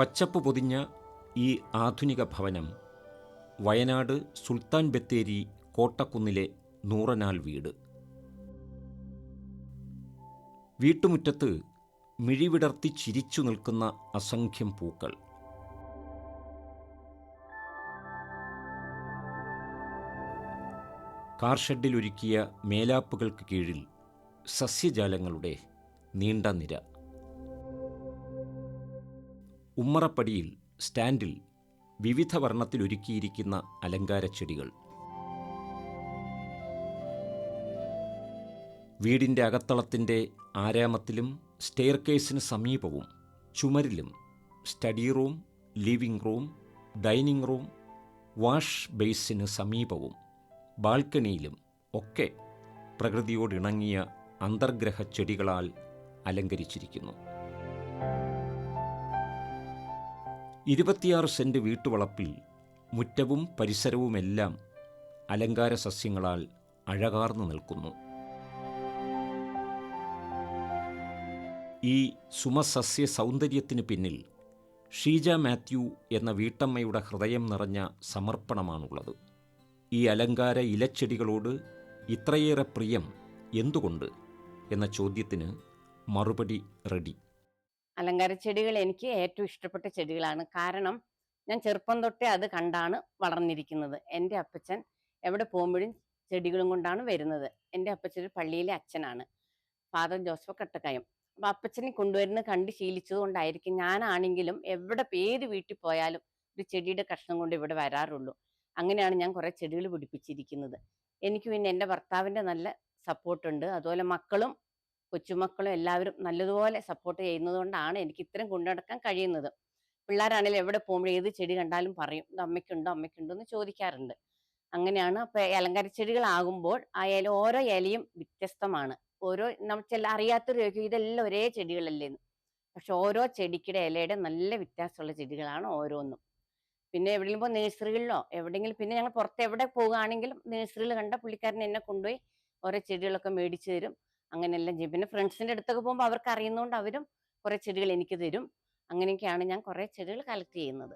പച്ചപ്പ് പൊതിഞ്ഞ ഈ ആധുനിക ഭവനം വയനാട് സുൽത്താൻ ബത്തേരി കോട്ടക്കുന്നിലെ നൂറനാൽ വീട്. വീട്ടുമുറ്റത്ത് മിഴിവിടർത്തി ചിരിച്ചു നിൽക്കുന്ന അസംഖ്യം പൂക്കൾ. കാർഷെഡിലൊരുക്കിയ മേലാപ്പുകൾക്ക് കീഴിൽ സസ്യജാലങ്ങളുടെ നീണ്ട നിര. ഉമ്മറപ്പടിയിൽ സ്റ്റാൻഡിൽ വിവിധ വർണത്തിലൊരുക്കിയിരിക്കുന്ന അലങ്കാരച്ചെടികൾ. വീടിന്റെ അകത്തളത്തിന്റെ ആരാമത്തിലും സ്റ്റെയർകേസിന് സമീപവും ചുമരിലും study room living room dining room wash ബേസിന് സമീപവും ബാൽക്കണിയിലും ഒക്കെ പ്രകൃതിയോടിണങ്ങിയ അന്തർഗ്രഹ ചെടികളാൽ അലങ്കരിച്ചിരിക്കുന്നു. ഇരുപത്തിയാറ് സെന്റ് വീട്ടുവളപ്പിൽ മുറ്റവും പരിസരവുമെല്ലാം അലങ്കാര സസ്യങ്ങളാൽ അഴകാർന്നു നിൽക്കുന്നു. ഈ സുമസസ്യ സൗന്ദര്യത്തിന് പിന്നിൽ ഷീജ മാത്യു എന്ന വീട്ടമ്മയുടെ ഹൃദയം നിറഞ്ഞ സമർപ്പണമാണുള്ളത്. ഈ അലങ്കാര ഇലച്ചെടികളോട് ഇത്രയേറെ പ്രിയം എന്തുകൊണ്ട്? എന്ന ചോദ്യത്തിന് മറുപടി റെഡി. അലങ്കാര ചെടികൾ എനിക്ക് ഏറ്റവും ഇഷ്ടപ്പെട്ട ചെടികളാണ്. കാരണം ഞാൻ ചെറുപ്പം തൊട്ടേ അത് കണ്ടാണ് വളർന്നിരിക്കുന്നത്. എന്റെ അപ്പച്ചൻ എവിടെ പോകുമ്പോഴും ചെടികളും കൊണ്ടാണ് വരുന്നത്. എന്റെ അപ്പച്ചൻ പള്ളിയിലെ അച്ഛനാണ്. Father Joseph Kattakkayam. അപ്പം അപ്പച്ചനെ കൊണ്ടുവരുന്നത് കണ്ട് ശീലിച്ചത് കൊണ്ടായിരിക്കും ഞാനാണെങ്കിലും എവിടെ ഏത് വീട്ടിൽ പോയാലും ഒരു ചെടിയുടെ കഷ്ണം കൊണ്ട് ഇവിടെ വരാറുള്ളൂ. അങ്ങനെയാണ് ഞാൻ കുറേ ചെടികൾ പിടിപ്പിച്ചിരിക്കുന്നത്. എനിക്ക് പിന്നെ എന്റെ ഭർത്താവിന്റെ നല്ല സപ്പോർട്ടുണ്ട് അതുപോലെ മക്കളും കൊച്ചുമക്കളും എല്ലാവരും നല്ലതുപോലെ സപ്പോർട്ട് ചെയ്യുന്നതുകൊണ്ടാണ് എനിക്ക് ഇത്രയും കൊണ്ടുനടക്കാൻ കഴിയുന്നത്. പിള്ളേരാണെങ്കിലും എവിടെ പോകുമ്പോൾ ഏത് ചെടി കണ്ടാലും പറയും ഇത് അമ്മയ്ക്കുണ്ടോ അമ്മയ്ക്കുണ്ടോ? എന്ന് ചോദിക്കാറുണ്ട്. അങ്ങനെയാണ് അപ്പൊ അലങ്കാര ചെടികളാകുമ്പോൾ ആ ഇല ഓരോ ഇലയും വ്യത്യസ്തമാണ്. ഓരോ നമ്മൾ ചില അറിയാത്തൊരു ചോദിക്കും ഇതെല്ലാം ഒരേ ചെടികളല്ലേന്ന് പക്ഷെ ഓരോ ചെടിക്കിടെ ഇലയുടെ നല്ല വ്യത്യാസമുള്ള ചെടികളാണ് ഓരോന്നും. പിന്നെ എവിടെയെങ്കിലും ഇപ്പോൾ നേഴ്സറികളിലോ എവിടെയെങ്കിലും പിന്നെ ഞങ്ങൾ പുറത്ത് എവിടെ പോകുകയാണെങ്കിലും നേഴ്സറിയിൽ കണ്ട പുള്ളിക്കാരൻ എന്നെ കൊണ്ടുപോയി ഓരോ ചെടികളൊക്കെ മേടിച്ചു തരും. അങ്ങനെയെല്ലാം. ചെയ്യും പിന്നെ ഫ്രണ്ട്സിന്റെ അടുത്തൊക്കെ പോകുമ്പോൾ അവർക്ക് അറിയുന്നതുകൊണ്ട് അവരും കുറേ ചെടികൾ എനിക്ക് തരും. അങ്ങനെയൊക്കെയാണ് ഞാൻ കുറേ ചെടികൾ കളക്ട് ചെയ്യുന്നത്.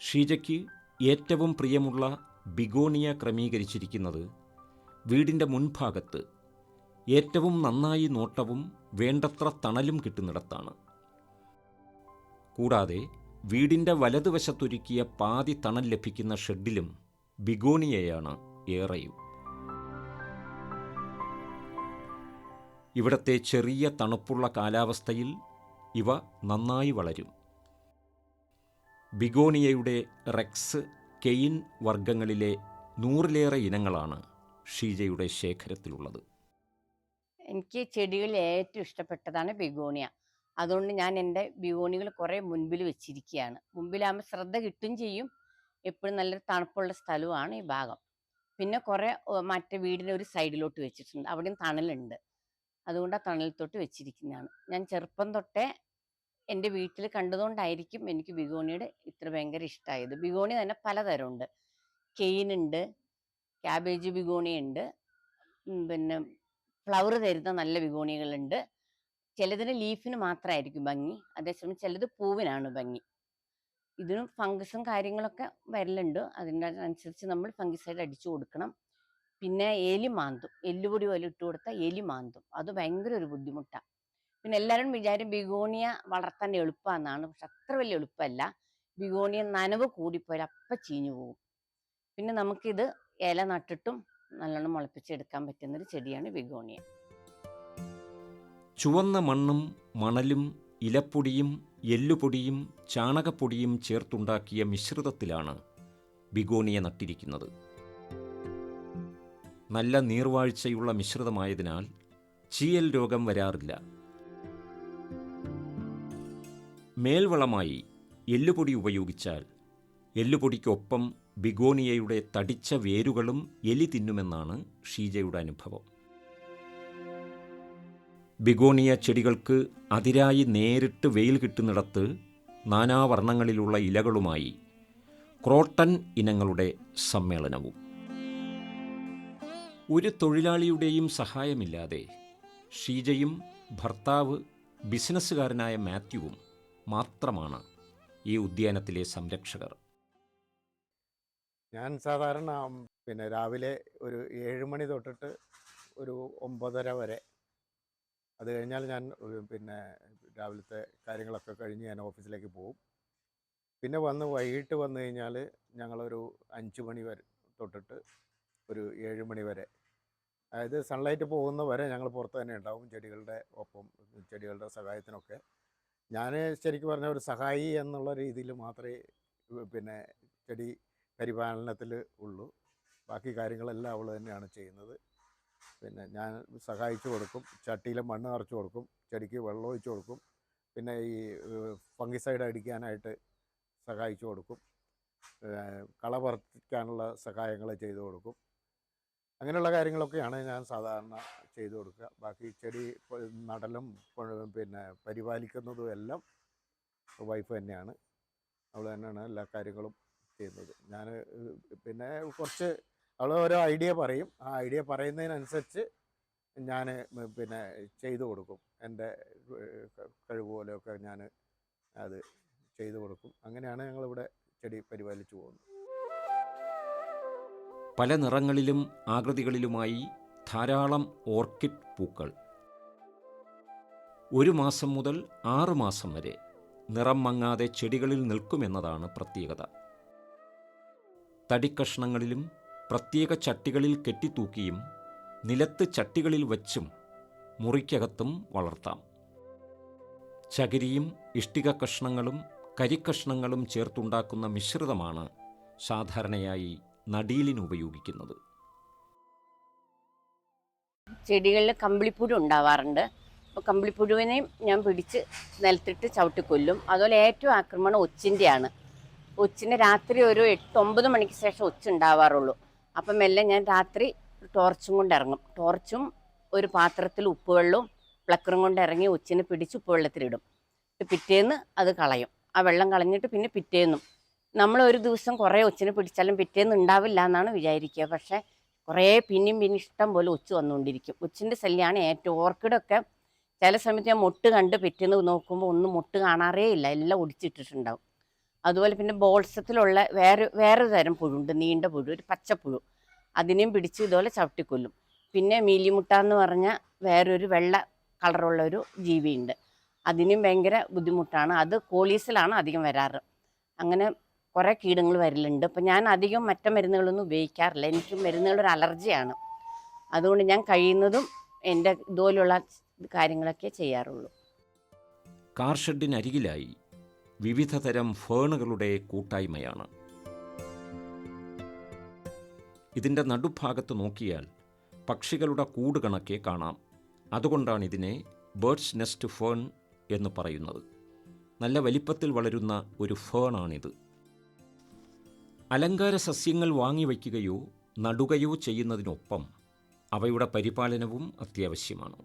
ഷീജയ്ക്ക് ഏറ്റവും പ്രിയമുള്ള ബിഗോണിയ ക്രമീകരിച്ചിരിക്കുന്നത് വീടിന്റെ മുൻഭാഗത്ത് ഏറ്റവും നന്നായി നോട്ടവും വേണ്ടത്ര തണലും കിട്ടുന്നിടത്താണ്. കൂടാതെ വീടിന്റെ വലതുവശത്തൊരുക്കിയ പാതി തണൽ ലഭിക്കുന്ന ഷെഡിലും ബിഗോണിയയാണ് ഏറെയും. ഇവിടത്തെ ചെറിയ തണുപ്പുള്ള കാലാവസ്ഥയിൽ ഇവ നന്നായി വളരും. ബിഗോണിയയുടെ റെക്സ് കെയിൻ വർഗങ്ങളിലെ നൂറിലേറെ ഇനങ്ങളാണ് ഷീജയുടെ ശേഖരത്തിലുള്ളത്. എനിക്ക് ചെടികളിൽ ഏറ്റവും ഇഷ്ടപ്പെട്ടതാണ് ബിഗോണിയ. അതുകൊണ്ട് ഞാൻ എന്റെ ബിഗോണികൾ കുറേ മുൻപിൽ വെച്ചിരിക്കുകയാണ്. മുമ്പിലാകുമ്പോൾ ശ്രദ്ധ കിട്ടും ചെയ്യും. എപ്പോഴും നല്ലൊരു തണുപ്പുള്ള സ്ഥലവുമാണ് ഈ ഭാഗം. പിന്നെ കുറേ മറ്റേ വീടിന്റെ ഒരു സൈഡിലോട്ട് വെച്ചിട്ടുണ്ട്. അവിടെയും തണലുണ്ട്. അതുകൊണ്ട് ആ തൊട്ട് വെച്ചിരിക്കുന്നതാണ്. ഞാൻ ചെറുപ്പം തൊട്ടേ എന്റെ വീട്ടിൽ കണ്ടതുകൊണ്ടായിരിക്കും എനിക്ക് ബിഗോണിയുടെ ഇത്ര ഭയങ്കര ഇഷ്ടമായത് ബിഗോണി തന്നെ പലതരമുണ്ട്. കെയിനുണ്ട് ക്യാബേജ് ബിഗോണി ഉണ്ട് പിന്നെ ഫ്ലവർ തരുന്ന നല്ല ബിഗോണികളുണ്ട്. ചിലതിന് ലീഫിന് മാത്രമായിരിക്കും ഭംഗി. അതേസമയം ചിലത് പൂവിനാണ് ഭംഗി. ഇതിനും ഫംഗസും കാര്യങ്ങളൊക്കെ വരലുണ്ട്. അതിന്റെ അനുസരിച്ച് നമ്മൾ ഫംഗിസൈഡ് അടിച്ചു കൊടുക്കണം. പിന്നെ എലി മാന്തും. എല്ലുപൊടി പോലെ ഇട്ട് കൊടുത്താൽ എലി മാന്തും. അത് ഭയങ്കര ഒരു ബുദ്ധിമുട്ടാണ് പിന്നെ എല്ലാവരും വിചാരം ബിഗോണിയ വളർത്താൻ എളുപ്പമെന്നാണ് പക്ഷെ അത്ര വലിയ എളുപ്പമല്ല ബിഗോണിയ നനവ് കൂടിപ്പോയാൽ അപ്പം ചീഞ്ഞു പോകും. പിന്നെ നമുക്കിത് ഇല നട്ടിട്ടും നല്ലോണം മുളപ്പിച്ചെടുക്കാൻ പറ്റുന്നൊരു ചെടിയാണ് ബിഗോണിയ. ചുവന്ന മണ്ണും മണലും ഇലപ്പൊടിയും എല്ലുപൊടിയും ചാണകപ്പൊടിയും ചേർത്തുണ്ടാക്കിയ മിശ്രിതത്തിലാണ് ബിഗോണിയ നട്ടിരിക്കുന്നത്. നല്ല നീർവാഴ്ചയുള്ള മിശ്രിതമായതിനാൽ ചീയൽ രോഗം വരാറില്ല. മേൽവളമായി എല്ലുപൊടി ഉപയോഗിച്ചാൽ എല്ലുപൊടിക്കൊപ്പം ബിഗോണിയയുടെ തടിച്ച വേരുകളും എലി തിന്നുമെന്നാണ് ഷീജയുടെ അനുഭവം. ബിഗോണിയ ചെടികൾക്ക് അതിരായി നേരിട്ട് വെയിൽ കിട്ടുന്നിടത്ത് നാനാവർണങ്ങളിലുള്ള ഇലകളുമായി ക്രോട്ടൺ ഇനങ്ങളുടെ സമ്മേളനവും. ഒരു തൊഴിലാളിയുടെയും സഹായമില്ലാതെ ഷീജയും ഭർത്താവ് ബിസിനസ്സുകാരനായ മാത്യുവും മാത്രമാണ് ഈ ഉദ്യാനത്തിലെ സംരക്ഷകർ. ഞാൻ സാധാരണ പിന്നെ രാവിലെ ഒരു ഏഴ് മണി തൊട്ടിട്ട് ഒരു ഒമ്പതര വരെ. അത് കഴിഞ്ഞാൽ ഞാൻ പിന്നെ രാവിലത്തെ കാര്യങ്ങളൊക്കെ കഴിഞ്ഞ് ഞാൻ ഓഫീസിലേക്ക് പോകും. പിന്നെ വന്ന് വൈകിട്ട് വന്നു കഴിഞ്ഞാൽ ഞങ്ങളൊരു അഞ്ച് മണി വരെ തൊട്ടിട്ട് ഒരു ഏഴ് മണി വരെ അതായത് സൺലൈറ്റ് പോകുന്ന വരെ ഞങ്ങൾ പുറത്ത് തന്നെ ഉണ്ടാവും ചെടികളുടെ ഒപ്പം ചെടികളുടെ സഹായത്തിനൊക്കെ. ഞാൻ ശരിക്കും പറഞ്ഞ ഒരു സഹായി എന്നുള്ള രീതിയിൽ മാത്രമേ പിന്നെ ചെടി പരിപാലനത്തിൽ ഉള്ളൂ. ബാക്കി കാര്യങ്ങളെല്ലാം അവൾ തന്നെയാണ് ചെയ്യുന്നത്. പിന്നെ ഞാൻ സഹായിച്ചു കൊടുക്കും ചട്ടിയിൽ മണ്ണ് നിറച്ചു കൊടുക്കും ചെടിക്ക് വെള്ളം ഒഴിച്ചു കൊടുക്കും പിന്നെ ഈ ഫംഗിസൈഡ് അടിക്കാനായിട്ട് സഹായിച്ചു കൊടുക്കും. കള പറിക്കാനുള്ള സഹായങ്ങൾ ചെയ്തു കൊടുക്കും. അങ്ങനെയുള്ള കാര്യങ്ങളൊക്കെയാണ് ഞാൻ സാധാരണ ചെയ്തു കൊടുക്കുക. ബാക്കി ചെടി നടലും പിന്നെ പരിപാലിക്കുന്നതും എല്ലാം വൈഫ് തന്നെയാണ്. അവൾ തന്നെയാണ് എല്ലാ കാര്യങ്ങളും ചെയ്യുന്നത്. ഞാൻ പിന്നെ കുറച്ച് അവൾ ഓരോ ഐഡിയ പറയും. ആ ഐഡിയ പറയുന്നതിനനുസരിച്ച് ഞാൻ പിന്നെ ചെയ്തു കൊടുക്കും. എന്റെ കഴിവ് പോലെയൊക്കെ ഞാൻ അത് ചെയ്തു കൊടുക്കും. അങ്ങനെയാണ് ഞങ്ങളിവിടെ ചെടി പരിപാലിച്ചു പോകുന്നത്. പല നിറങ്ങളിലും ആകൃതികളിലുമായി ധാരാളം ഓർക്കിഡ് പൂക്കൾ. ഒരു മാസം മുതൽ ആറു മാസം വരെ നിറം മങ്ങാതെ ചെടികളിൽ നിൽക്കുമെന്നതാണ് പ്രത്യേകത. തടിക്കഷ്ണങ്ങളിലും പ്രത്യേക ചട്ടികളിൽ കെട്ടിത്തൂക്കിയും നിലത്ത് ചട്ടികളിൽ വച്ചും മുറിക്കകത്തും വളർത്താം. ചകിരിയും ഇഷ്ടിക കഷ്ണങ്ങളും കരിക്കഷ്ണങ്ങളും ചേർത്തുണ്ടാക്കുന്ന മിശ്രിതമാണ് സാധാരണയായി നടീലിന് ഉപയോഗിക്കുന്നത് ചെടികളിൽ കമ്പിളിപ്പുഴു ഉണ്ടാവാറുണ്ട്. അപ്പോൾ കമ്പിളിപ്പുഴുവിനെയും ഞാൻ പിടിച്ച് നിലത്തിട്ട് ചവിട്ടിക്കൊല്ലും. അതുപോലെ ഏറ്റവും ആക്രമണം ഒച്ചിന്റെയാണ്. ഒച്ചിന് രാത്രി ഒരു എട്ട് ഒമ്പത് മണിക്ക് ശേഷം ഒച്ച ഉണ്ടാവാറുള്ളൂ. അപ്പം മെല്ലെ ഞാൻ രാത്രി ടോർച്ചും കൊണ്ട് ഇറങ്ങും. ടോർച്ചും ഒരു പാത്രത്തിൽ ഉപ്പുവെള്ളവും പ്ലക്കറും കൊണ്ട് ഇറങ്ങി ഒച്ചിനെ പിടിച്ച് ഉപ്പുവെള്ളത്തിലിടും. പിറ്റേന്ന് അത് കളയും. ആ വെള്ളം കളഞ്ഞിട്ട് പിന്നെ പിറ്റേന്നും നമ്മൾ ഒരു ദിവസം കുറേ ഒച്ചിനെ പിടിച്ചാലും പിറ്റേന്ന് ഉണ്ടാവില്ല എന്നാണ് വിചാരിക്കുക പക്ഷേ കുറേ പിന്നെയും പിന്നെ ഇഷ്ടം പോലെ ഒച്ച് വന്നുകൊണ്ടിരിക്കും ഒച്ചിന്റെ ശല്യമാണ് ഏറ്റവും. ഓർക്കിഡൊക്കെ ചില സമയത്ത് ഞാൻ മൊട്ട് കണ്ട് പിറ്റേന്ന് നോക്കുമ്പോൾ ഒന്നും മൊട്ട് കാണാറേ ഇല്ല. എല്ലാം ഒടിച്ചിട്ടിട്ടുണ്ടാവും. അതുപോലെ പിന്നെ ബോൾസത്തിലുള്ള വേറെ വേറെ തരം പുഴുണ്ട്. നീണ്ട പുഴു ഒരു പച്ചപ്പുഴു അതിനെയും പിടിച്ച് ഇതുപോലെ ചവിട്ടിക്കൊല്ലും. പിന്നെ മീലിമുട്ട എന്ന് പറഞ്ഞ വേറൊരു വെള്ള കളറുള്ള ഒരു ജീവിയുണ്ട്. അതിനും ഭയങ്കര ബുദ്ധിമുട്ടാണ്. അത് കോളീസിലാണ് അധികം വരാറ്. അങ്ങനെ കുറേ കീടങ്ങൾ വരലുണ്ട്. അപ്പം ഞാൻ അധികം മറ്റ മരുന്നുകളൊന്നും ഉപയോഗിക്കാറില്ല. എനിക്ക് മരുന്നുകളൊരു അലർജിയാണ്. അതുകൊണ്ട് ഞാൻ കഴിയുന്നതും എന്റെ ഇതുപോലുള്ള കാര്യങ്ങളൊക്കെ ചെയ്യാറുള്ളൂ. കാർഷെഡിനരികിലായി വിവിധ തരം ഫേണുകളുടെ കൂട്ടായ്മയാണ്. ഇതിന്റെ നടുഭാഗത്ത് നോക്കിയാൽ പക്ഷികളുടെ കൂട് കണക്കെ കാണാം. അതുകൊണ്ടാണ് ഇതിനെ ബേർഡ്സ് നെസ്റ്റ് ഫേൺ എന്ന് പറയുന്നത്. നല്ല വലിപ്പത്തിൽ വളരുന്ന ഒരു ഫേണാണിത്. അലങ്കാര സസ്യങ്ങൾ വാങ്ങിവയ്ക്കുകയോ നടുകയോ ചെയ്യുന്നതിനൊപ്പം അവയുടെ പരിപാലനവും അത്യാവശ്യമാണ്.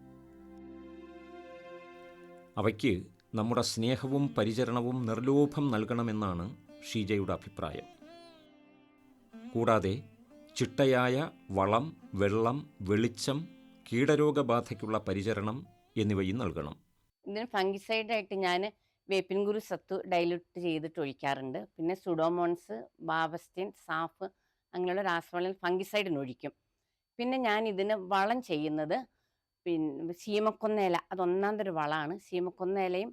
അവയ്ക്ക് നമ്മുടെ സ്നേഹവും പരിചരണവും നിർലോഭം നൽകണമെന്നാണ് ഷീജയുടെ അഭിപ്രായം. കൂടാതെ ചിട്ടയായ വളം വെള്ളം വെളിച്ചം കീടരോഗബാധയ്ക്കുള്ള പരിചരണം എന്നിവയും നൽകണം. ഇതിന് ഫംഗിസൈഡായിട്ട് ഞാൻ വേപ്പിൻ സത്തു ഡൈലൂട്ട് ചെയ്തിട്ട് ഒഴിക്കാറുണ്ട്. പിന്നെ സുഡോമോൺസ് ബാബസ്റ്റിൻ സാഫ് അങ്ങനെയുള്ള രാസവളം ഫംഗിസൈഡിന് ഒഴിക്കും. പിന്നെ ഞാൻ ഇതിന് വളം ചെയ്യുന്നത് പിന്നെ സീമക്കൊന്നേല അത് ഒന്നാം തരം വളമാണ് സീമക്കൊന്നേലയും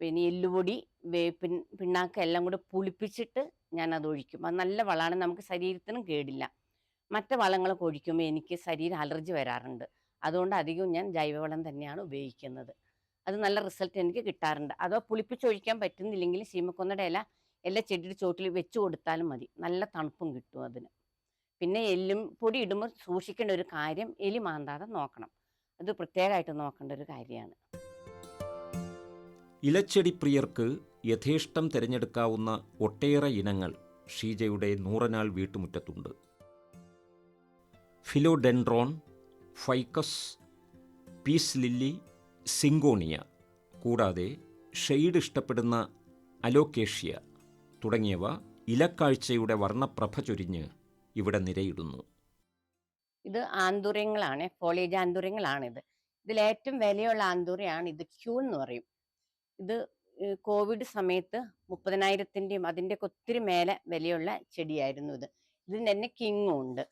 പിന്നെ എല്ലുപൊടി വേപ്പിൻ പിണ്ണാക്ക് എല്ലാം കൂടെ പുളിപ്പിച്ചിട്ട് ഞാൻ അത് ഒഴിക്കും. അത് നല്ല വളമാണ് നമുക്ക് ശരീരത്തിനും കേടില്ല. മറ്റ് വളങ്ങളൊക്കെ ഒഴിക്കുമ്പോൾ എനിക്ക് ശരീരം അലർജി വരാറുണ്ട്. അതുകൊണ്ട് അധികവും ഞാൻ ജൈവവളം തന്നെയാണ് ഉപയോഗിക്കുന്നത്. അത് നല്ല റിസൾട്ട് എനിക്ക് കിട്ടാറുണ്ട്. അതോ പുളിപ്പിച്ചൊഴിക്കാൻ പറ്റുന്നില്ലെങ്കിൽ ശീമക്കൊന്നയുടെ ഇല എല്ലാ ചെടിയുടെ ചോട്ടിൽ വെച്ച് കൊടുത്താലും മതി. നല്ല തണുപ്പും കിട്ടും അതിന്. പിന്നെ എല്ലും പൊടി ഇടുമ്പോൾ സൂക്ഷിക്കേണ്ട ഒരു കാര്യം എലി മാന്താതെ നോക്കണം. അത് പ്രത്യേകമായിട്ട് നോക്കേണ്ട ഒരു കാര്യമാണ്. ഇലച്ചെടി പ്രിയർക്ക് യഥേഷ്ടം തിരഞ്ഞെടുക്കാവുന്ന ഒട്ടേറെ ഇനങ്ങൾ ഷീജയുടെ നൂറനാൾ വീട്ടുമുറ്റത്തുണ്ട്. Philodendron ficus peace lily syngonium കൂടാതെ ഷെയ്ഡ് ഇഷ്ടപ്പെടുന്ന അലോക്കേഷ്യ തുടങ്ങിയവ ഇലക്കാഴ്ചയുടെ വർണപ്രഭ ചൊരിഞ്ഞ് ഇവിടെ നിരയിടുന്നു. ഇത് ആന്തൂര്യങ്ങളാണ് ഫോളേജ് ആന്തൂര്യങ്ങളാണിത് ഇതിൽ ഏറ്റവും വിലയുള്ള ആന്തൂര്യമാണ് ഇത് ക്യൂ എന്ന് പറയും. ഇത് കോവിഡ് സമയത്ത് മുപ്പതിനായിരത്തിന്റെയും അതിന്റെയൊക്കെ ഒത്തിരി മേലെ വിലയുള്ള ചെടിയായിരുന്നു ഇത്. ഇതിന് തന്നെ കിങ്ങും ഉണ്ട്.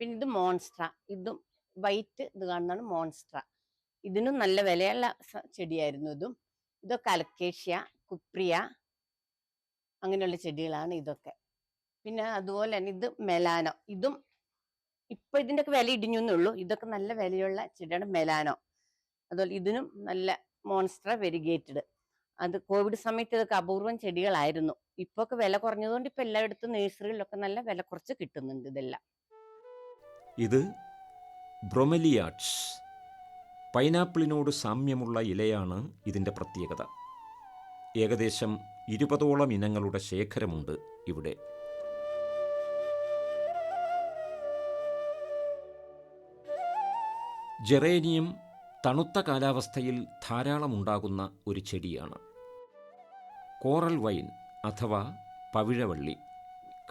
പിന്നെ ഇത് മോൺസ്ട്ര ഇതും വൈറ്റ് ഇത് കാണുന്നതാണ് മോൺസ്ട്ര. ഇതിനും നല്ല വിലയുള്ള ചെടിയായിരുന്നു ഇതും. ഇതൊക്കെ അലക്കേഷ്യ കുപ്രിയ അങ്ങനെയുള്ള ചെടികളാണ് ഇതൊക്കെ. പിന്നെ അതുപോലെ തന്നെ ഇത് മെലാനോ. ഇതും ഇപ്പൊ ഇതിന്റെയൊക്കെ വില ഇടിഞ്ഞു എന്നുള്ളൂ. ഇതൊക്കെ നല്ല വിലയുള്ള ചെടിയാണ് മെലാനോ. അതുപോലെ ഇതിനും നല്ല മോൺസ്ട്ര വെരിഗേറ്റഡ് അത് കോവിഡ് സമയത്ത് ഇതൊക്കെ അപൂർവം ചെടികളായിരുന്നു. ഇപ്പൊ ഒക്കെ വില കുറഞ്ഞതുകൊണ്ട് ഇപ്പൊ എല്ലായിടത്തും നേഴ്സറികളിലൊക്കെ നല്ല വില കുറച്ച് കിട്ടുന്നുണ്ട് ഇതെല്ലാം. ഇത് ബ്രൊമലിയാട്സ്. പൈനാപ്പിളിനോട് സാമ്യമുള്ള ഇലയാണ് ഇതിന്റെ പ്രത്യേകത. ഏകദേശം ഇരുപതോളം ഇനങ്ങളുടെ ശേഖരമുണ്ട് ഇവിടെ. ജെറേനിയം തണുത്ത കാലാവസ്ഥയിൽ ധാരാളം ഉണ്ടാകുന്ന ഒരു ചെടിയാണ്. കോറൽ വൈൻ അഥവാ പവിഴവള്ളി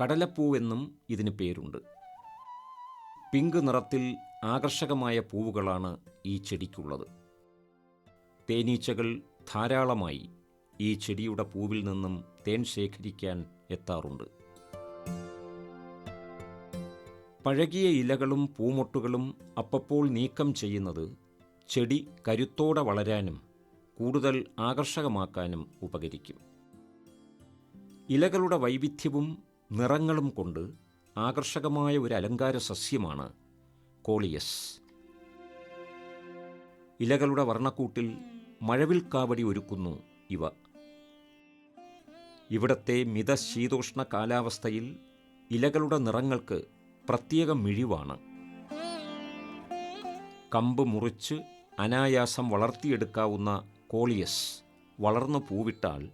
കടലപ്പൂവെന്നും ഇതിന് പേരുണ്ട്. പിങ്ക് നിറത്തിൽ ആകർഷകമായ പൂവുകളാണ് ഈ ചെടിക്കുള്ളത്. തേനീച്ചകൾ ധാരാളമായി ഈ ചെടിയുടെ പൂവിൽ നിന്നും തേൻ ശേഖരിക്കാൻ എത്താറുണ്ട്. പഴകിയ ഇലകളും പൂമൊട്ടുകളും അപ്പപ്പോൾ നീക്കം ചെയ്യുന്നത് ചെടി കരുത്തോടെ വളരാനും കൂടുതൽ ആകർഷകമാക്കാനും ഉപകരിക്കും. ഇലകളുടെ വൈവിധ്യവും നിറങ്ങളും കൊണ്ട് ആകർഷകമായ ഒരു അലങ്കാര സസ്യമാണ് കോളിയസ് ഇലകളുടെ വർണക്കൂട്ടിൽ മഴവിൽ കാവടി ഒരുക്കുന്നു ഇവ. ഇവിടത്തെ മിതശീതോഷ്ണ കാലാവസ്ഥയിൽ ഇലകളുടെ നിറങ്ങൾക്ക് പ്രത്യേക മിഴിവാണ്. കമ്പ് മുറിച്ച് അനായാസം വളർത്തിയെടുക്കാവുന്ന കോളിയസ് വളർന്നു പൂവിട്ടാൽ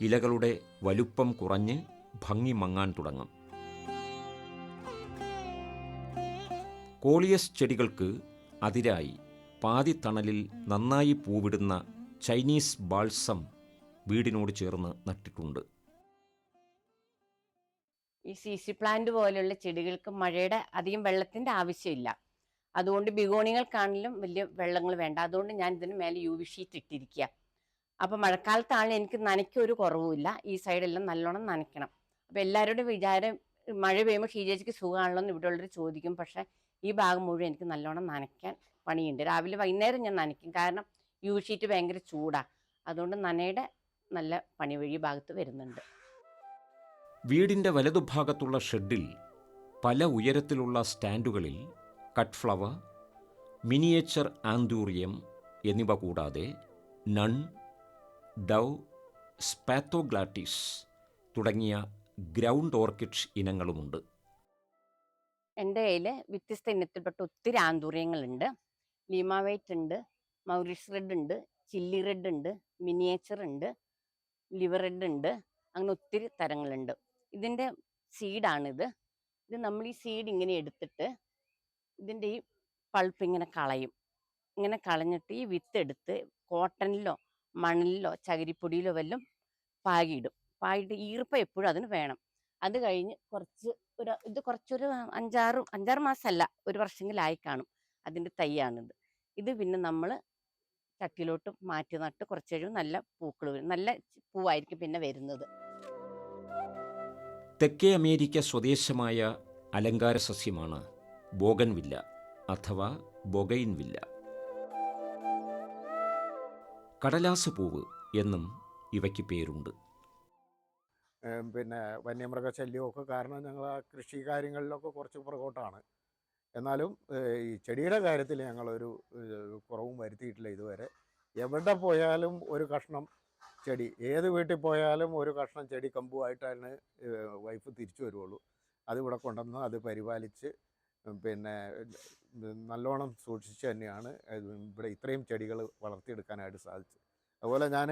ഇലകളുടെ വലുപ്പം കുറഞ്ഞ് ഭംഗി മങ്ങാൻ തുടങ്ങും. കോളിയസ് ചെടികൾക്ക് അതിരായി പാതി തണലിൽ നന്നായി പൂവിടുന്ന ചൈനീസ് ബാൾസം വീടിനോട് ചേർന്ന് നട്ടിട്ടുണ്ട്. ഈ സി സി പ്ലാന്റ് പോലെയുള്ള ചെടികൾക്ക് മഴയുടെ അധികം വെള്ളത്തിന്റെ ആവശ്യമില്ല. അതുകൊണ്ട് ബിഗോണികൾക്കാണെങ്കിലും വലിയ വെള്ളങ്ങൾ വേണ്ട. അതുകൊണ്ട് ഞാൻ ഇതിന് മേലെ യു വി ഷീറ്റ് ഇട്ടിരിക്കുക. അപ്പോൾ മഴക്കാലത്താണ് എനിക്ക് നനയ്ക്കൊരു കുറവുമില്ല. ഈ സൈഡെല്ലാം നല്ലോണം നനയ്ക്കണം. അപ്പോൾ എല്ലാവരുടെയും വിചാരം മഴ പെയ്യുമ്പോൾ ഷീജേച്ചിക്ക് സുഖമാണല്ലോ എന്ന് ഇവിടെ ഉള്ളവർ ചോദിക്കും. പക്ഷെ ഈ ഭാഗം മുഴുവൻ എനിക്ക് നല്ലോണം നനയ്ക്കാൻ പണിയുണ്ട്. രാവിലെ വൈകുന്നേരം ഞാൻ നനയ്ക്കും. കാരണം യു ഷീറ്റ് ഭയങ്കര ചൂടാ. അതുകൊണ്ട് നനയുടെ നല്ല പണി വഴി ഭാഗത്ത് വരുന്നുണ്ട്. വീടിന്റെ വലതുഭാഗത്തുള്ള ഷെഡിൽ പല ഉയരത്തിലുള്ള സ്റ്റാൻഡുകളിൽ കട്ട് ഫ്ലവർ മിനിയേച്ചർ ആന്തൂറിയം എന്നിവ കൂടാതെ നൺ ഡവ് സ്പാത്തോഗ്ലാറ്റിസ് തുടങ്ങിയ ഗ്രൗണ്ട് ഓർക്കിഡ് ഇനങ്ങളുമുണ്ട്. എന്റെ കയ്യിൽ വ്യത്യസ്ത ഇനത്തിൽപ്പെട്ട ഒത്തിരി ആന്തൂര്യങ്ങളുണ്ട് ലീമ വൈറ്റ് ഉണ്ട് മൗറിഷ് റെഡ് ഉണ്ട് ചില്ലി റെഡ് ഉണ്ട് മിനിയേച്ചർ ഉണ്ട് ലിവർ റെഡ് ഉണ്ട് അങ്ങനെ ഒത്തിരി തരങ്ങളുണ്ട്. ഇതിന്റെ സീഡാണിത് ഇത് നമ്മൾ ഈ സീഡ് ഇങ്ങനെ എടുത്തിട്ട് ഇതിന്റെ ഈ പൾപ്പ് ഇങ്ങനെ കളയും. ഇങ്ങനെ കളഞ്ഞിട്ട് ഈ വിത്ത് എടുത്ത് കോട്ടണിലോ മണലിലോ ചകിരിപ്പൊടിയിലോ വല്ലതും പാകിയിടും. പാകിയിട്ട് ഈർപ്പം എപ്പോഴും അതിന് വേണം. അത് കഴിഞ്ഞ് കുറച്ച് ഒരു ഇത് കുറച്ചൊരു അഞ്ചാറ് അഞ്ചാറ് മാസമല്ല ഒരു വർഷമെങ്കിലായി കാണും അതിന്റെ തൈയാണിത് ഇത് പിന്നെ നമ്മൾ ചട്ടിയിലോട്ട് മാറ്റി നട്ട് കുറച്ച് കഴിയുമ്പോൾ നല്ല പൂക്കൾ വരും. നല്ല പൂവായിരിക്കും പിന്നെ വരുന്നത്. തെക്കേ അമേരിക്ക സ്വദേശമായ അലങ്കാര സസ്യമാണ് ബോഗൻവില്ല അഥവാ ബൊഗൈൻവില്ല. കടലാസ് പൂവ് എന്നും ഇവയ്ക്ക് പേരുണ്ട്. പിന്നെ വന്യമൃഗശല്യമൊക്കെ കാരണം ഞങ്ങൾ ആ കൃഷി കാര്യങ്ങളിലൊക്കെ കുറച്ച് പുറകോട്ടാണ്. എന്നാലും ഈ ചെടിയുടെ കാര്യത്തിൽ ഞങ്ങളൊരു കുറവും വരുത്തിയിട്ടില്ല ഇതുവരെ. എവിടെ പോയാലും ഒരു കഷ്ണം ചെടി ഏത് വീട്ടിൽ പോയാലും ഒരു കഷ്ണം ചെടി കമ്പുമായിട്ടാണ് വൈഫ് തിരിച്ചു വരുള്ളൂ അത് ഇവിടെ കൊണ്ടുവന്ന് അത് പരിപാലിച്ച് പിന്നെ നല്ലോണം സൂക്ഷിച്ച് തന്നെയാണ് ഇവിടെ ഇത്രയും ചെടികൾ വളർത്തിയെടുക്കാനായിട്ട് സാധിച്ചത്. അതുപോലെ ഞാൻ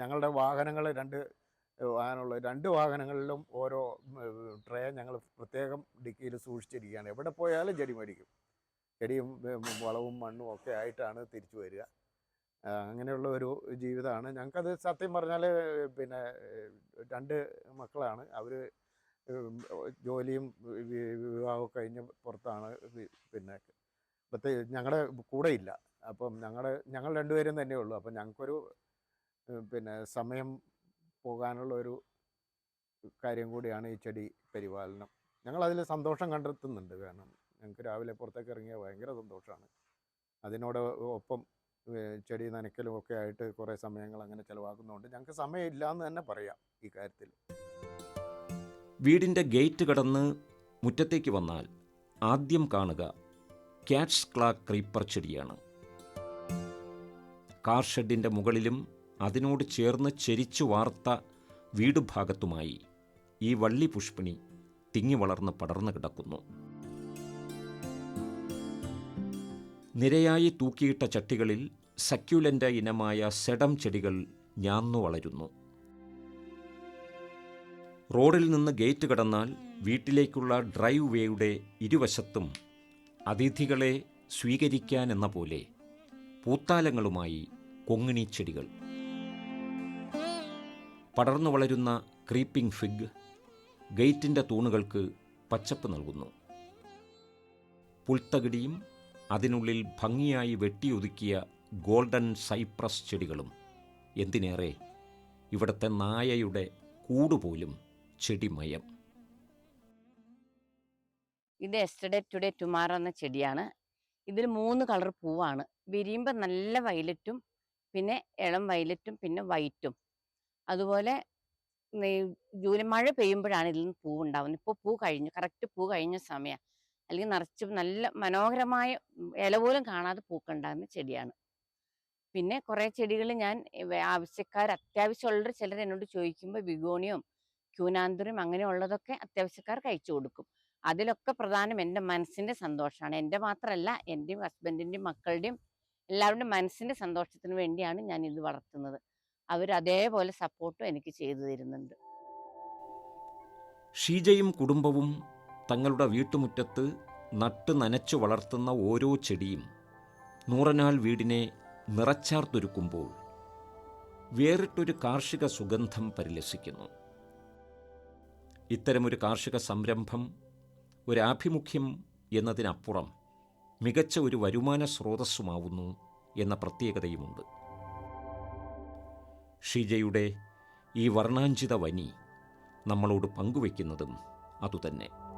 ഞങ്ങളുടെ വാഹനങ്ങൾ രണ്ട് വാഹനമുള്ള രണ്ട് വാഹനങ്ങളിലും ഓരോ ട്രേ ഞങ്ങൾ പ്രത്യേകം ഡിക്കിയിൽ സൂക്ഷിച്ചിരിക്കുകയാണ്. എവിടെ പോയാലും ചെടി മേടിക്കും. ചെടിയും വളവും മണ്ണും ഒക്കെ ആയിട്ടാണ് തിരിച്ചു വരിക. അങ്ങനെയുള്ള ഒരു ജീവിതമാണ്. ഞങ്ങൾക്കത് സത്യം പറഞ്ഞാൽ പിന്നെ രണ്ട് മക്കളാണ്. അവർ ജോലിയും വിവാഹവും കഴിഞ്ഞ് പുറത്താണ്. പിന്നെ പ്രത്യേക ഞങ്ങളുടെ കൂടെ ഇല്ല. അപ്പം ഞങ്ങളുടെ ഞങ്ങൾ രണ്ടുപേരും തന്നെ ഉള്ളൂ അപ്പം ഞങ്ങൾക്കൊരു പിന്നെ സമയം പോകാനുള്ള ഒരു കാര്യം കൂടിയാണ് ഈ ചെടി പരിപാലനം. ഞങ്ങൾ അതിൽ സന്തോഷം കണ്ടെത്തുന്നുണ്ട്. കാരണം ഞങ്ങൾക്ക് രാവിലെ പുറത്തേക്ക് ഇറങ്ങിയ ഭയങ്കര സന്തോഷമാണ് അതിനോട് ഒപ്പം ചെടി നനയ്ക്കലും ഒക്കെ ആയിട്ട് കുറേ സമയങ്ങൾ അങ്ങനെ ചിലവാക്കുന്നതുകൊണ്ട് ഞങ്ങൾക്ക് സമയമില്ല എന്ന് തന്നെ പറയാം ഈ കാര്യത്തിൽ വീടിന്റെ ഗേറ്റ് കടന്ന് മുറ്റത്തേക്ക് വന്നാൽ ആദ്യം കാണുക ക്യാറ്റ്സ് ക്ലാ ക്രീപ്പർ ചെടിയാണ്. കാർ ഷെഡിന്റെ മുകളിലും അതിനോട് ചേർന്ന് ചെരിച്ചു വാർത്ത വീടുഭാഗത്തുമായി ഈ വള്ളി പുഷ്പിണി തിങ്ങി വളർന്ന് പടർന്നു കിടക്കുന്നു. നിരയായി തൂക്കിയിട്ട ചട്ടികളിൽ സക്യുലന്റ് ഇനമായ സെഡം ചെടികൾ ഞാന്നു വളരുന്നു. റോഡിൽ നിന്ന് ഗേറ്റ് കടന്നാൽ വീട്ടിലേക്കുള്ള ഡ്രൈവ് വേയുടെ ഇരുവശത്തും അതിഥികളെ സ്വീകരിക്കാനെന്ന പോലെ പൂത്താലങ്ങളുമായി കൊങ്ങിണി ചെടികൾ. പടർന്നു വളരുന്ന ക്രീപ്പിംഗ് ഫിഗ് ഗേറ്റിന്റെ തൂണുകൾക്ക് പച്ചപ്പ് നൽകുന്നു. പുൽത്തകിടിയും അതിനുള്ളിൽ ഭംഗിയായി വെട്ടിയൊതുക്കിയ ഗോൾഡൻ സൈപ്രസ് ചെടികളും എന്തിനേറെ ഇവിടുത്തെ നായയുടെ കൂടുപോലും ചെടിമയം. ഇത് എസ്റ്റർഡേ ടുഡേ ടുമാറോ എന്ന ചെടിയാണ്. ഇതിൽ മൂന്ന് കളർ പൂവാണ്. വിരിയുമ്പോൾ നല്ല വയലറ്റും പിന്നെ ഇളം വയലറ്റും പിന്നെ വൈറ്റും അതുപോലെ ജൂലൈ മഴ പെയ്യുമ്പോഴാണ് ഇതിൽ നിന്ന് പൂ ഉണ്ടാവുന്നത്. ഇപ്പോൾ പൂ കഴിഞ്ഞു. കറക്റ്റ് പൂ കഴിഞ്ഞ സമയമാണ് അല്ലെങ്കിൽ നിറച്ച് നല്ല മനോഹരമായ ഇല പോലും കാണാതെ പൂക്കുണ്ടാകുന്ന ചെടിയാണ്. പിന്നെ കുറേ ചെടികൾ ഞാൻ ആവശ്യക്കാർ അത്യാവശ്യമുള്ളവർ ചിലർ എന്നോട് ചോദിക്കുമ്പോൾ ബിഗോണിയും ക്യൂനാന്തരും അങ്ങനെയുള്ളതൊക്കെ അത്യാവശ്യക്കാർക്ക് അയച്ചു കൊടുക്കും. അതിലൊക്കെ പ്രധാനം എന്റെ മനസ്സിന്റെ സന്തോഷമാണ്. എന്റെ മാത്രമല്ല എന്റെയും ഹസ്ബൻഡിന്റെയും മക്കളുടെയും എല്ലാവരുടെയും മനസ്സിന്റെ സന്തോഷത്തിന് വേണ്ടിയാണ് ഞാൻ ഇത് വളർത്തുന്നത്. അവർ അതേപോലെ സപ്പോർട്ടും എനിക്ക് ചെയ്തു തരുന്നുണ്ട്. ഷീജയും കുടുംബവും തങ്ങളുടെ വീട്ടുമുറ്റത്ത് നട്ട് നനച്ചു വളർത്തുന്ന ഓരോ ചെടിയും നൂറനാൾ വീടിനെ നിറച്ചാർത്തൊരുക്കുമ്പോൾ വേറിട്ടൊരു കാർഷിക സുഗന്ധം പരിലസിക്കുന്നു. ഇത്തരമൊരു കാർഷിക സംരംഭം ഒരാഭിമുഖ്യം എന്നതിനപ്പുറം മികച്ച ഒരു വരുമാന സ്രോതസ്സുമാവുന്നു എന്ന പ്രത്യേകതയുമുണ്ട്. ഷീജയുടെ ഈ വർണാഞ്ചിത വനി നമ്മളോട് പങ്കുവയ്ക്കുന്നതും അതുതന്നെ.